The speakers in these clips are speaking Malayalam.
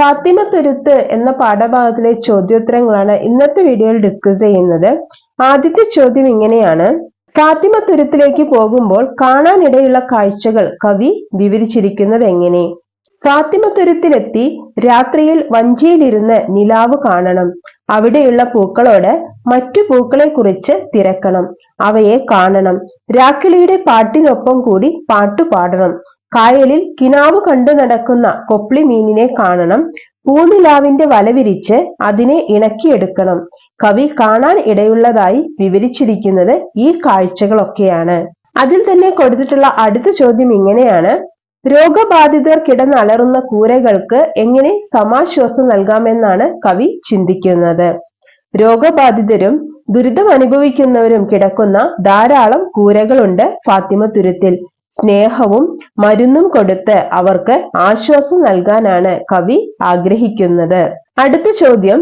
ഫാത്തിമ തുരുത്ത് എന്ന പാഠഭാഗത്തിലെ ചോദ്യോത്തരങ്ങളാണ് ഇന്നത്തെ വീഡിയോയിൽ ഡിസ്കസ് ചെയ്യുന്നത്. ആദ്യത്തെ ചോദ്യം ഇങ്ങനെയാണ്. ഫാത്തിമ തുരുത്തിലേക്ക് പോകുമ്പോൾ കാണാനിടയുള്ള കാഴ്ചകൾ കവി വിവരിച്ചിരിക്കുന്നത് എങ്ങനെ? ഫാത്തിമ തുരുത്തിലെത്തി രാത്രിയിൽ വഞ്ചിയിലിരുന്ന് നിലാവ് കാണണം. അവിടെയുള്ള പൂക്കളോട് മറ്റു പൂക്കളെ കുറിച്ച് തിരക്കണം. അവയെ കാണണം. രാക്കിളിയുടെ പാട്ടിനൊപ്പം കൂടി പാട്ടു പാടണം കായലിൽ കിനാവ് കണ്ടു നടക്കുന്ന കൊപ്ലി മീനിനെ കാണണം. പൂനിലാവിന്റെ വല വിരിച്ച് അതിനെ ഇണക്കിയെടുക്കണം. കവി കാണാൻ ഇടയുള്ളതായി വിവരിച്ചിരിക്കുന്നത് ഈ കാഴ്ചകളൊക്കെയാണ്. അതിൽ തന്നെ കൊടുത്തിട്ടുള്ള അടുത്ത ചോദ്യം ഇങ്ങനെയാണ്. രോഗബാധിതർ കിടന്നലറുന്ന കൂരകൾക്ക് എങ്ങനെ സമാശ്വാസം നൽകാമെന്നാണ് കവി ചിന്തിക്കുന്നത്. രോഗബാധിതരും ദുരിതം അനുഭവിക്കുന്നവരും കിടക്കുന്ന ധാരാളം കൂരകളുണ്ട് ഫാത്തിമ തുരുത്തിൽ. സ്നേഹവും മരുന്നും കൊടുത്ത് അവർക്ക് ആശ്വാസം നൽകാനാണ് കവി ആഗ്രഹിക്കുന്നത്. അടുത്ത ചോദ്യം.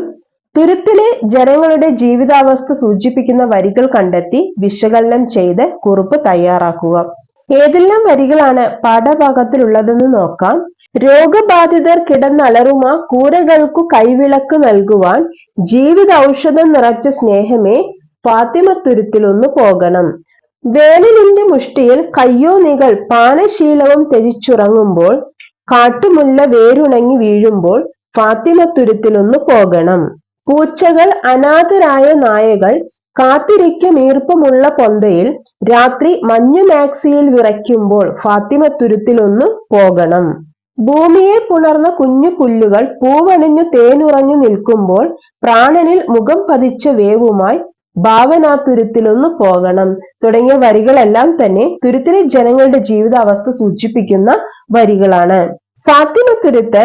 തുരുത്തിലെ ജനങ്ങളുടെ ജീവിതാവസ്ഥ സൂചിപ്പിക്കുന്ന വരികൾ കണ്ടെത്തി വിശകലനം ചെയ്ത് കുറിപ്പ് തയ്യാറാക്കുക. ഏതെല്ലാം വരികളാണ് പാഠഭാഗത്തിലുള്ളതെന്ന് നോക്കാം. രോഗബാധിതർ കിടന്നലറുമ കൂരകൾക്കു കൈവിളക്ക് നൽകുവാൻ ജീവിത ഔഷധം നിറച്ച സ്നേഹമേ ഫാത്തിമത്തുരുത്തിലൊന്നു പോകണം. വേനലിന്റെ മുഷ്ടിയിൽ കയ്യോനികൾ പാനശീലവും ത്യജിച്ചുറങ്ങുമ്പോൾ കാട്ടുമുല്ല വേരുണങ്ങി വീഴുമ്പോൾ ഫാത്തിമത്തുരുത്തിലൊന്നു പോകണം. പൂച്ചകൾ അനാഥരായ നായകൾ കാത്തിരിക്കുമീർപ്പമുള്ള പൊന്തയിൽ രാത്രി മഞ്ഞു മാക്സിയിൽ വിറയ്ക്കുമ്പോൾ ഫാത്തിമത്തുരുത്തിലൊന്നു പോകണം. ഭൂമിയെ പുണർന്ന കുഞ്ഞു പുല്ലുകൾ പൂവണിഞ്ഞു തേനുറഞ്ഞു നിൽക്കുമ്പോൾ പ്രാണനിൽ മുഖം പതിച്ച വേവുമായി ഭാവനാ തുരുത്തിലൊന്ന് പോകണം. തുടങ്ങിയ വരികളെല്ലാം തന്നെ തുരുത്തിലെ ജനങ്ങളുടെ ജീവിതാവസ്ഥ സൂചിപ്പിക്കുന്ന വരികളാണ്. ഫാത്തിമ തുരുത്ത്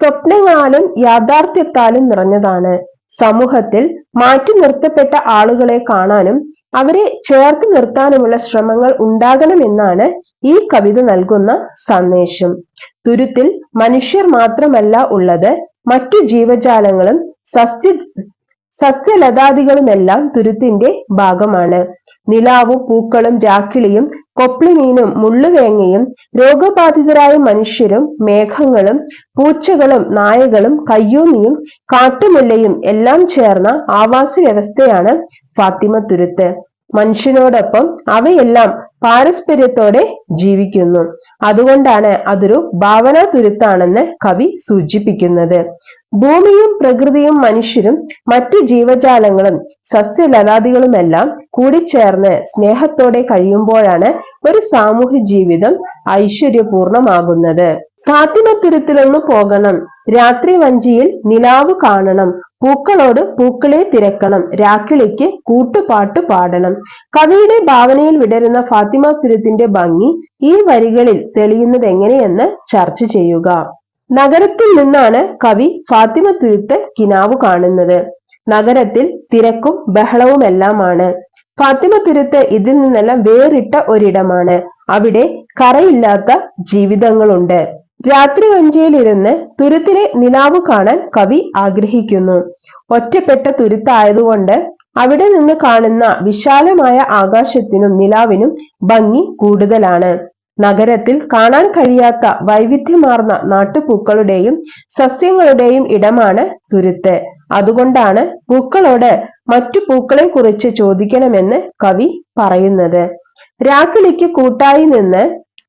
സ്വപ്നങ്ങളാലും യാഥാർത്ഥ്യത്താലും നിറഞ്ഞതാണ്. സമൂഹത്തിൽ മാറ്റി നിർത്തപ്പെട്ട ആളുകളെ കാണാനും അവരെ ചേർത്ത് നിർത്താനുമുള്ള ശ്രമങ്ങൾ ഉണ്ടാകണമെന്നാണ് ഈ കവിത നൽകുന്ന സന്ദേശം. തുരുത്തിൽ മനുഷ്യർ മാത്രമല്ല ഉള്ളത്. മറ്റു ജീവജാലങ്ങളും സസ്യ സസ്യലതാദികളുമെല്ലാം തുരുത്തിന്റെ ഭാഗമാണ്. നിലാവും പൂക്കളും രാക്കിളിയും കൊപ്ലിമീനും മുള്ളുവേങ്ങയും രോഗബാധിതരായ മനുഷ്യരും മേഘങ്ങളും പൂച്ചകളും നായകളും കയ്യൂന്നിയും കാട്ടുമുല്ലയും എല്ലാം ചേർന്ന ആവാസ വ്യവസ്ഥയാണ് ഫാത്തിമ തുരുത്ത്. മനുഷ്യനോടൊപ്പം അവയെല്ലാം പാരസ്പര്യത്തോടെ ജീവിക്കുന്നു. അതുകൊണ്ടാണ് അതൊരു ഭാവനാ തുരുത്താണെന്ന് കവി സൂചിപ്പിക്കുന്നത്. ഭൂമിയും പ്രകൃതിയും മനുഷ്യരും മറ്റു ജീവജാലങ്ങളും സസ്യലതാദികളുമെല്ലാം കൂടിച്ചേർന്ന് സ്നേഹത്തോടെ കഴിയുമ്പോഴാണ് ഒരു സാമൂഹ്യ ജീവിതം ഐശ്വര്യപൂർണമാകുന്നത്. ഫാത്തിമത്തുരുത്തിലൊന്നു പോകണം. രാത്രി വഞ്ചിയിൽ നിലാവ് കാണണം. പൂക്കളോട് പൂക്കളെ തിരക്കണം. രാക്കിളിക്ക് കൂട്ടുപാട്ട് പാടണം. കവിയുടെ ഭാവനയിൽ വിടരുന്ന ഫാത്തിമ തുരുത്തിന്റെ ഭംഗി ഈ വരികളിൽ തെളിയുന്നത് എങ്ങനെയെന്ന് ചർച്ച ചെയ്യുക. നഗരത്തിൽ നിന്നാണ് കവി ഫാത്തിമ തുരുത്ത് കിനാവ് കാണുന്നത്. നഗരത്തിൽ തിരക്കും ബഹളവും ബഹളവുമെല്ലാമാണ്. ഫാത്തിമ തുരുത്ത് ഇതിൽ നിന്നെല്ലാം വേറിട്ട ഒരിടമാണ്. അവിടെ കറയില്ലാത്ത ജീവിതങ്ങളുണ്ട്. രാത്രി വഞ്ചിയിലിരുന്ന് തുരുത്തിലെ നിലാവ് കാണാൻ കവി ആഗ്രഹിക്കുന്നു. ഒറ്റപ്പെട്ട തുരുത്തായതുകൊണ്ട് അവിടെ നിന്ന് കാണുന്ന വിശാലമായ ആകാശത്തിനും നിലാവിനും ഭംഗി കൂടുതലാണ്. നഗരത്തിൽ കാണാൻ കഴിയാത്ത വൈവിധ്യമാർന്ന നാട്ടുപൂക്കളുടെയും സസ്യങ്ങളുടെയും ഇടമാണ് തുരുത്ത്. അതുകൊണ്ടാണ് പൂക്കളോട് മറ്റു പൂക്കളെ കുറിച്ച് ചോദിക്കണമെന്ന് കവി പറയുന്നത്. രാക്കിളിക്ക് കൂട്ടായി നിന്ന്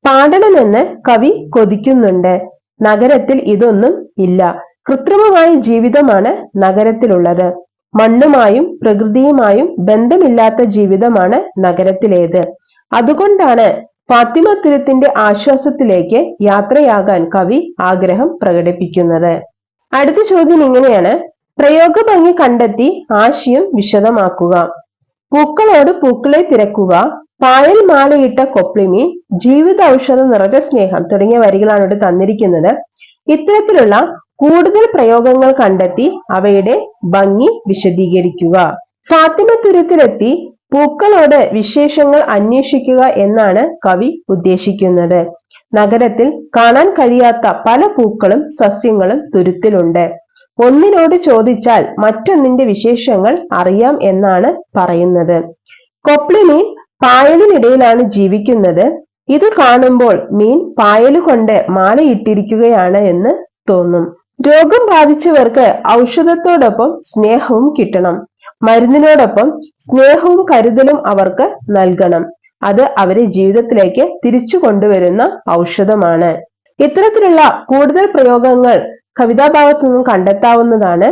പാടണമെന്ന് കവി കൊതിക്കുന്നുണ്ട്. നഗരത്തിൽ ഇതൊന്നും ഇല്ല. കൃത്രിമമായ ജീവിതമാണ് നഗരത്തിലുള്ളത്. മണ്ണുമായും പ്രകൃതിയുമായും ബന്ധമില്ലാത്ത ജീവിതമാണ് നഗരത്തിലേത്. അതുകൊണ്ടാണ് ഫാത്തിമ തുരത്തിന്റെ ആശ്വാസത്തിലേക്ക് യാത്രയാകാൻ കവി ആഗ്രഹം പ്രകടിപ്പിക്കുന്നത്. അടുത്ത ചോദ്യം ഇങ്ങനെയാണ്. പ്രയോഗ ഭംഗി കണ്ടെത്തി ആശയം വിശദമാക്കുക. പൂക്കളോട് പൂക്കളെ തിരക്കുക. പായൽ മാലയിട്ട കൊപ്ലിമി ജീവിത ഔഷധം നിറഞ്ഞ സ്നേഹം തുടങ്ങിയ വരികളാണ് ഇവിടെ തന്നിരിക്കുന്നത്. ഇത്തരത്തിലുള്ള കൂടുതൽ പ്രയോഗങ്ങൾ കണ്ടെത്തി അവയുടെ ഭംഗി വിശദീകരിക്കുക. ഫാത്തിമ തുരത്തിലെത്തി പൂക്കളോട് വിശേഷങ്ങൾ അന്വേഷിക്കുക എന്നാണ് കവി ഉദ്ദേശിക്കുന്നത്. നഗരത്തിൽ കാണാൻ കഴിയാത്ത പല പൂക്കളും സസ്യങ്ങളും തുരുത്തിലുണ്ട്. ഒന്നിനോട് ചോദിച്ചാൽ മറ്റൊന്നിന്റെ വിശേഷങ്ങൾ അറിയാം എന്നാണ് പറയുന്നത്. കൊപ്ലിമീൻ പായലിനിടയിലാണ് ജീവിക്കുന്നത്. ഇത് കാണുമ്പോൾ മീൻ പായലുകൊണ്ട് മാലയിട്ടിരിക്കുകയാണ് എന്ന് തോന്നും. രോഗം ബാധിച്ചവർക്ക് ഔഷധത്തോടൊപ്പം സ്നേഹവും കിട്ടണം. മരുന്നിനോടൊപ്പം സ്നേഹവും കരുതലും അവർക്ക് നൽകണം. അത് അവരെ ജീവിതത്തിലേക്ക് തിരിച്ചു കൊണ്ടുവരുന്ന ഔഷധമാണ്. ഇത്തരത്തിലുള്ള കൂടുതൽ പ്രയോഗങ്ങൾ കവിതാഭാഗത്തു നിന്നും കണ്ടെത്താവുന്നതാണ്.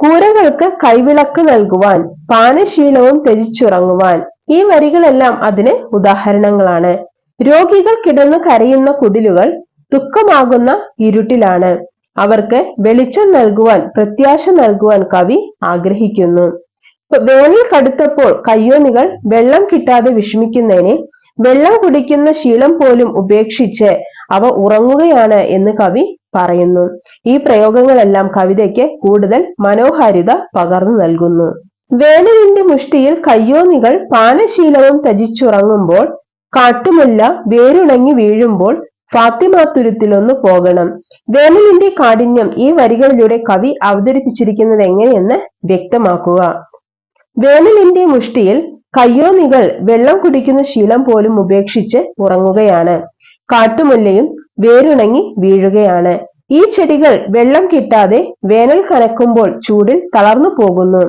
കൂരകൾക്ക് കൈവിളക്ക് നൽകുവാൻ പാനശീലവും ത്യജിച്ചുറങ്ങുവാൻ ഈ വരികളെല്ലാം അതിന് ഉദാഹരണങ്ങളാണ്. രോഗികൾ കിടന്നു കരയുന്ന കുടിലുകൾ ദുഃഖമാകുന്ന ഇരുട്ടിലാണ്. അവർക്ക് വെളിച്ചം നൽകുവാൻ പ്രത്യാശ നൽകുവാൻ കവി ആഗ്രഹിക്കുന്നു. വേനൽ കടുത്തപ്പോൾ കയ്യോനികൾ വെള്ളം കിട്ടാതെ വിഷമിക്കുന്നതിന് വെള്ളം കുടിക്കുന്ന ശീലം പോലും ഉപേക്ഷിച്ച് അവ ഉറങ്ങുകയാണ് എന്ന് കവി പറയുന്നു. ഈ പ്രയോഗങ്ങളെല്ലാം കവിതയ്ക്ക് കൂടുതൽ മനോഹാരിത പകർന്നു നൽകുന്നു. വേനലിന്റെ മുഷ്ടിയിൽ കയ്യോന്നികൾ പാനശീലവും ത്യജിച്ചുറങ്ങുമ്പോൾ കാട്ടുമുല്ല വേരുണങ്ങി വീഴുമ്പോൾ ഫാത്തിമാത്തുരുത്തിലൊന്ന് പോകണം. വേനലിന്റെ കാഠിന്യം ഈ വരികളിലൂടെ കവി അവതരിപ്പിച്ചിരിക്കുന്നത് എങ്ങനെയെന്ന് വ്യക്തമാക്കുക. വേനലിന്റെ മുഷ്ടിയിൽ കയ്യോന്നികൾ വെള്ളം കുടിക്കുന്ന ശീലം പോലും ഉപേക്ഷിച്ച് ഉറങ്ങുകയാണ്. കാട്ടുമുല്ലയും വേരുണങ്ങി വീഴുകയാണ്. ഈ ചെടികൾ വെള്ളം കിട്ടാതെ വേനൽ കനക്കുമ്പോൾ ചൂടിൽ തളർന്നു പോകുന്നു.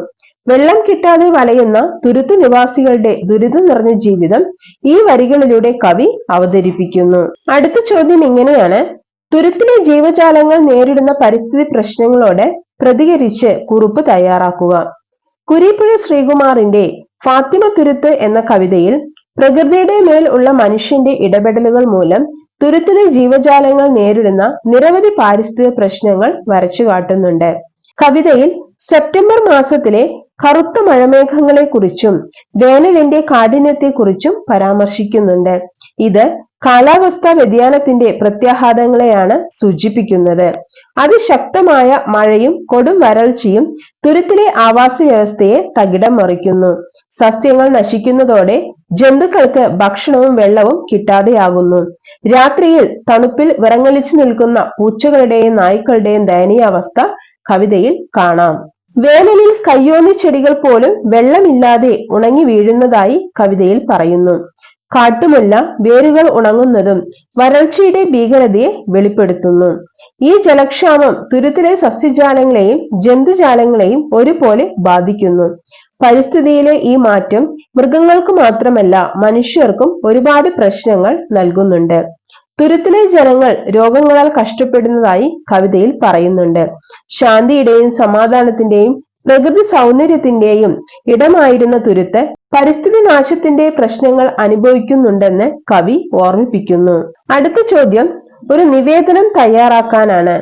വെള്ളം കിട്ടാതെ വലയുന്ന തുരുത്തു നിവാസികളുടെ ദുരിതം നിറഞ്ഞ ജീവിതം ഈ വരികളിലൂടെ കവി അവതരിപ്പിക്കുന്നു. അടുത്ത ചോദ്യം ഇങ്ങനെയാണ്. തുരുത്തിലെ ജീവജാലങ്ങൾ നേരിടുന്ന പരിസ്ഥിതി പ്രശ്നങ്ങളോട് പ്രതികരിച്ച് കുറിപ്പ് തയ്യാറാക്കുക. കുരീപ്പുഴ ശ്രീകുമാറിന്റെ ഫാത്തിമ തുരുത്ത് എന്ന കവിതയിൽ പ്രകൃതിയുടെ മേൽ ഉള്ള മനുഷ്യന്റെ ഇടപെടലുകൾ മൂലം തുരുത്തിലെ ജീവജാലങ്ങൾ നേരിടുന്ന നിരവധി പാരിസ്ഥിതിക പ്രശ്നങ്ങൾ വരച്ചു കാട്ടുന്നുണ്ട് കവിതയിൽ സെപ്റ്റംബർ മാസത്തിലെ കറുത്ത മഴമേഘങ്ങളെ കുറിച്ചും വേനലിന്റെ കാഠിന്യത്തെക്കുറിച്ചും പരാമർശിക്കുന്നുണ്ട്. ഇത് കാലാവസ്ഥാ വ്യതിയാനത്തിന്റെ പ്രത്യാഘാതങ്ങളെയാണ് സൂചിപ്പിക്കുന്നത്. അതിശക്തമായ മഴയും കൊടും വരൾച്ചയും തുരുത്തിലെ ആവാസ വ്യവസ്ഥയെ തകിടം മറിക്കുന്നു. സസ്യങ്ങൾ നശിക്കുന്നതോടെ ജന്തുക്കൾക്ക് ഭക്ഷണവും വെള്ളവും കിട്ടാതെയാകുന്നു. രാത്രിയിൽ തണുപ്പിൽ വിറങ്ങലിച്ചു നിൽക്കുന്ന പൂച്ചകളുടെയും നായ്ക്കളുടെയും ദയനീയാവസ്ഥ കവിതയിൽ കാണാം. വേനലിൽ കയ്യോന്നി ചെടികൾ പോലും വെള്ളമില്ലാതെ ഉണങ്ങി വീഴുന്നതായി കവിതയിൽ പറയുന്നു. കാട്ടുമുല്ല വേരുകൾ ഉണങ്ങുന്നതും വരൾച്ചയുടെ ഭീകരതയെ വെളിപ്പെടുത്തുന്നു. ഈ ജലക്ഷാമം തുരുത്തിലെ സസ്യജാലങ്ങളെയും ജന്തുജാലങ്ങളെയും ഒരുപോലെ ബാധിക്കുന്നു. പരിസ്ഥിതിയിലെ ഈ മാറ്റം മൃഗങ്ങൾക്ക് മാത്രമല്ല മനുഷ്യർക്കും ഒരുപാട് പ്രശ്നങ്ങൾ നൽകുന്നുണ്ട്. തുരുത്തിലെ ജനങ്ങൾ രോഗങ്ങളാൽ കഷ്ടപ്പെടുന്നതായി കവിതയിൽ പറയുന്നുണ്ട്. ശാന്തിയുടെയും സമാധാനത്തിന്റെയും പ്രകൃതി സൗന്ദര്യത്തിന്റെയും ഇടമായിരുന്ന തുരുത്ത് പരിസ്ഥിതി നാശത്തിന്റെ പ്രശ്നങ്ങൾ അനുഭവിക്കുന്നുണ്ടെന്ന് കവി ഓർമ്മിപ്പിക്കുന്നു. അടുത്ത ചോദ്യം ഒരു നിവേദനം തയ്യാറാക്കാനാണ്.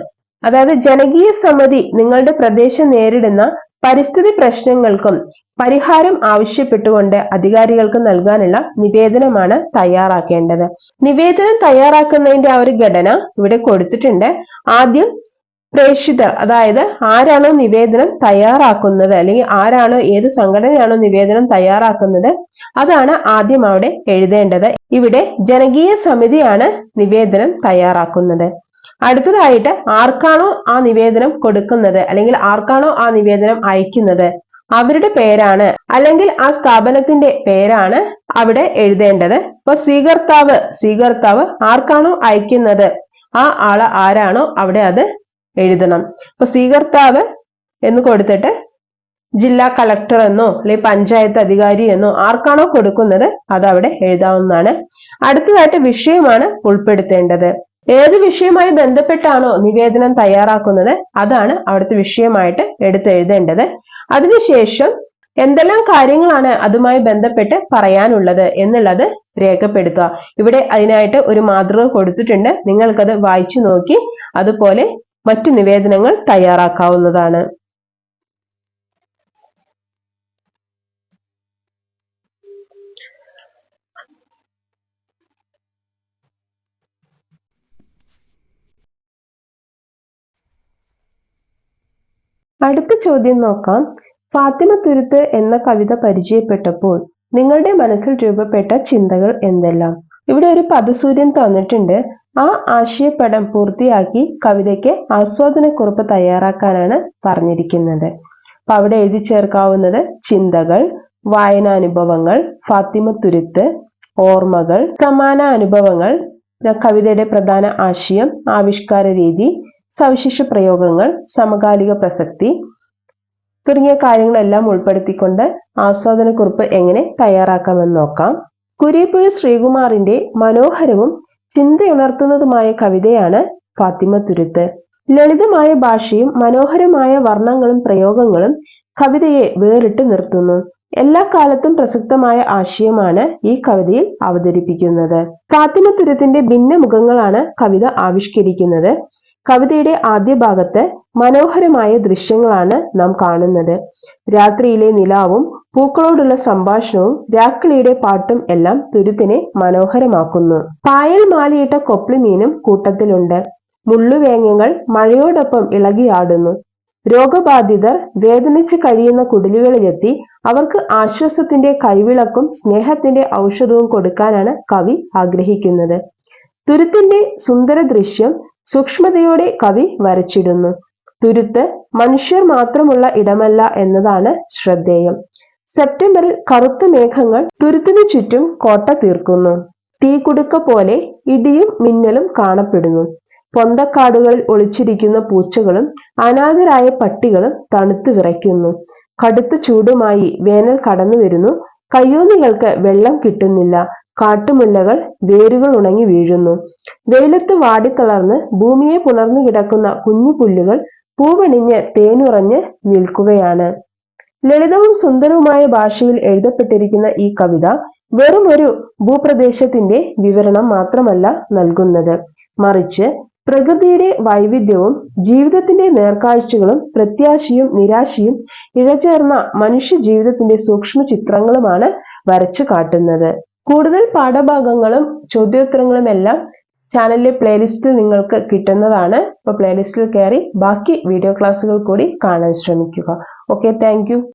അതായത് ജനകീയ സമിതി നിങ്ങളുടെ പ്രദേശം നേരിടുന്ന പരിസ്ഥിതി പ്രശ്നങ്ങൾക്കും പരിഹാരം ആവശ്യപ്പെട്ടുകൊണ്ട് അധികാരികൾക്ക് നൽകാനുള്ള നിവേദനമാണ് തയ്യാറാക്കേണ്ടത്. നിവേദനം തയ്യാറാക്കുന്നതിന്റെ ആ ഒരു ഘടന ഇവിടെ കൊടുത്തിട്ടുണ്ട്. ആദ്യം പ്രേക്ഷിതർ അതായത് ആരാണോ നിവേദനം തയ്യാറാക്കുന്നത് അല്ലെങ്കിൽ ആരാണോ ഏത് സംഘടനയാണോ നിവേദനം തയ്യാറാക്കുന്നത് അതാണ് ആദ്യം അവിടെ എഴുതേണ്ടത്. ഇവിടെ ജനകീയ സമിതിയാണ് നിവേദനം തയ്യാറാക്കുന്നത്. അടുത്തതായിട്ട് ആർക്കാണോ ആ നിവേദനം കൊടുക്കുന്നത്? അല്ലെങ്കിൽ ആർക്കാണോ ആ നിവേദനം അയക്കുന്നത്? അവരുടെ പേരാണ്. അല്ലെങ്കിൽ ആ സ്ഥാപനത്തിന്റെ പേരാണ് അവിടെ എഴുതേണ്ടത്. ഇപ്പൊ സ്വീകർത്താവ് സ്വീകർത്താവ് ആർക്കാണോ അയക്കുന്നത്? ആ ആൾ ആരാണോ അവിടെ അത് എഴുതണം. ഇപ്പൊ സ്വീകർത്താവ് എന്ന് കൊടുത്തിട്ട് ജില്ലാ കളക്ടർ എന്നോ അല്ലെങ്കിൽ പഞ്ചായത്ത് അധികാരി എന്നോ ആർക്കാണോ കൊടുക്കുന്നത് അത് അവിടെ എഴുതാവുന്നതാണ്. അടുത്തതായിട്ട് വിഷയമാണ് ഉൾപ്പെടുത്തേണ്ടത്. ഏത് വിഷയവുമായി ബന്ധപ്പെട്ടാണോ നിവേദനം തയ്യാറാക്കുന്നത്? അതാണ് അവിടുത്തെ വിഷയമായിട്ട് എടുത്ത് എഴുതേണ്ടത്. അതിനുശേഷം എന്തെല്ലാം കാര്യങ്ങളാണ് അതുമായി ബന്ധപ്പെട്ട് പറയാനുള്ളത് എന്നുള്ളത് രേഖപ്പെടുത്തുക. ഇവിടെ അതിനായിട്ട് ഒരു മാതൃക കൊടുത്തിട്ടുണ്ട്. നിങ്ങൾക്കത് വായിച്ചു നോക്കി അതുപോലെ മറ്റു നിവേദനങ്ങൾ തയ്യാറാക്കാവുന്നതാണ്. അടുത്ത ചോദ്യം നോക്കാം. ഫാത്തിമ തുരുത്ത് എന്ന കവിത പരിചയപ്പെട്ടപ്പോൾ നിങ്ങളുടെ മനസ്സിൽ രൂപപ്പെട്ട ചിന്തകൾ എന്തെല്ലാം? ഇവിടെ ഒരു പദസൂര്യൻ തന്നിട്ടുണ്ട്. ആ ആശയപടം പൂർത്തിയാക്കി കവിതയ്ക്ക് ആസ്വാദനക്കുറിപ്പ് തയ്യാറാക്കാനാണ് പറഞ്ഞിരിക്കുന്നത്. അപ്പൊ അവിടെ എഴുതി ചേർക്കാവുന്നത് ചിന്തകൾ വായനാനുഭവങ്ങൾ ഫാത്തിമ തുരുത്ത് ഓർമ്മകൾ സമാന അനുഭവങ്ങൾ കവിതയുടെ പ്രധാന ആശയം ആവിഷ്കാര രീതി സവിശേഷ പ്രയോഗങ്ങൾ സമകാലിക പ്രസക്തി തുടങ്ങിയ കാര്യങ്ങളെല്ലാം ഉൾപ്പെടുത്തിക്കൊണ്ട് ആസ്വാദനക്കുറിപ്പ് എങ്ങനെ തയ്യാറാക്കാമെന്ന് നോക്കാം. കുരിയപ്പുഴ ശ്രീകുമാറിന്റെ മനോഹരവും ചിന്തയുണർത്തുന്നതുമായ കവിതയാണ് ഫാത്തിമ തുരുത്ത്. ലളിതമായ ഭാഷയും മനോഹരമായ വർണങ്ങളും പ്രയോഗങ്ങളും കവിതയെ വേറിട്ട് നിർത്തുന്നു. എല്ലാ കാലത്തും പ്രസക്തമായ ആശയമാണ് ഈ കവിതയിൽ അവതരിപ്പിക്കുന്നത്. ഫാത്തിമ തുരുത്തിന്റെ ഭിന്ന മുഖങ്ങളാണ് കവിത ആവിഷ്കരിക്കുന്നത്. കവിതയുടെ ആദ്യ ഭാഗത്ത് മനോഹരമായ ദൃശ്യങ്ങളാണ് നാം കാണുന്നത്. രാത്രിയിലെ നിലാവും പൂക്കളോടുള്ള സംഭാഷണവും രാക്കിളിയുടെ പാട്ടും എല്ലാം തുരുത്തിനെ മനോഹരമാക്കുന്നു. പായൽ മാലയിട്ട കൊപ്ലിമീനും കൂട്ടത്തിലുണ്ട്. മുള്ളുവേങ്ങങ്ങൾ മഴയോടൊപ്പം ഇളകിയാടുന്നു. രോഗബാധിതർ വേദനിച്ച് കഴിയുന്ന കുടിലുകളിലെത്തി അവർക്ക് ആശ്വാസത്തിന്റെ കൈവിളക്കും സ്നേഹത്തിന്റെ ഔഷധവും കൊടുക്കാനാണ് കവി ആഗ്രഹിക്കുന്നത്. തുരുത്തിന്റെ സുന്ദര ദൃശ്യം സൂക്ഷ്മതയോടെ കവി വരച്ചിടുന്നു. തുരുത്ത് മനുഷ്യർ മാത്രമുള്ള ഇടമല്ല എന്നതാണ് ശ്രദ്ധേയം. സെപ്റ്റംബറിൽ കറുത്ത മേഘങ്ങൾ തുരുത്തിനു ചുറ്റും കോട്ട തീർക്കുന്നു. തീകുടുക്ക പോലെ ഇടിയും മിന്നലും കാണപ്പെടുന്നു. പൊന്തക്കാടുകളിൽ ഒളിച്ചിരിക്കുന്ന പൂച്ചകളും അനാഥരായ പട്ടികളും തണുത്തു വിറയ്ക്കുന്നു. കടുത്ത ചൂടുമായി വേനൽ കടന്നു വരുന്നു കയ്യോന്നികൾക്ക് വെള്ളം കിട്ടുന്നില്ല. കാട്ടുമുല്ലകൾ വേരുകൾ ഉണങ്ങി വീഴുന്നു. വെയിലത്ത് വാടിത്തളർന്ന് ഭൂമിയെ പുണർന്നു കിടക്കുന്ന കുഞ്ഞു പുല്ലുകൾ പൂവണിഞ്ഞ് തേനുറഞ്ഞ് നിൽക്കുകയാണ്. ലളിതവും സുന്ദരവുമായ ഭാഷയിൽ എഴുതപ്പെട്ടിരിക്കുന്ന ഈ കവിത വെറും ഒരു ഭൂപ്രദേശത്തിന്റെ വിവരണം മാത്രമല്ല നൽകുന്നത്. മറിച്ച് പ്രകൃതിയുടെ വൈവിധ്യവും ജീവിതത്തിന്റെ നേർക്കാഴ്ചകളും പ്രത്യാശയും നിരാശയും ഇഴചേർന്ന മനുഷ്യ ജീവിതത്തിന്റെ സൂക്ഷ്മ ചിത്രങ്ങളുമാണ് വരച്ചു കാട്ടുന്നത്. കൂടുതൽ പാഠഭാഗങ്ങളും ചോദ്യോത്തരങ്ങളും എല്ലാം ചാനലിലെ പ്ലേലിസ്റ്റിൽ നിങ്ങൾക്ക് കിട്ടുന്നതാണ്. അപ്പോൾ പ്ലേലിസ്റ്റിൽ കയറി ബാക്കി വീഡിയോ ക്ലാസ്സുകൾ കൂടി കാണാൻ ശ്രമിക്കുക. Okay thank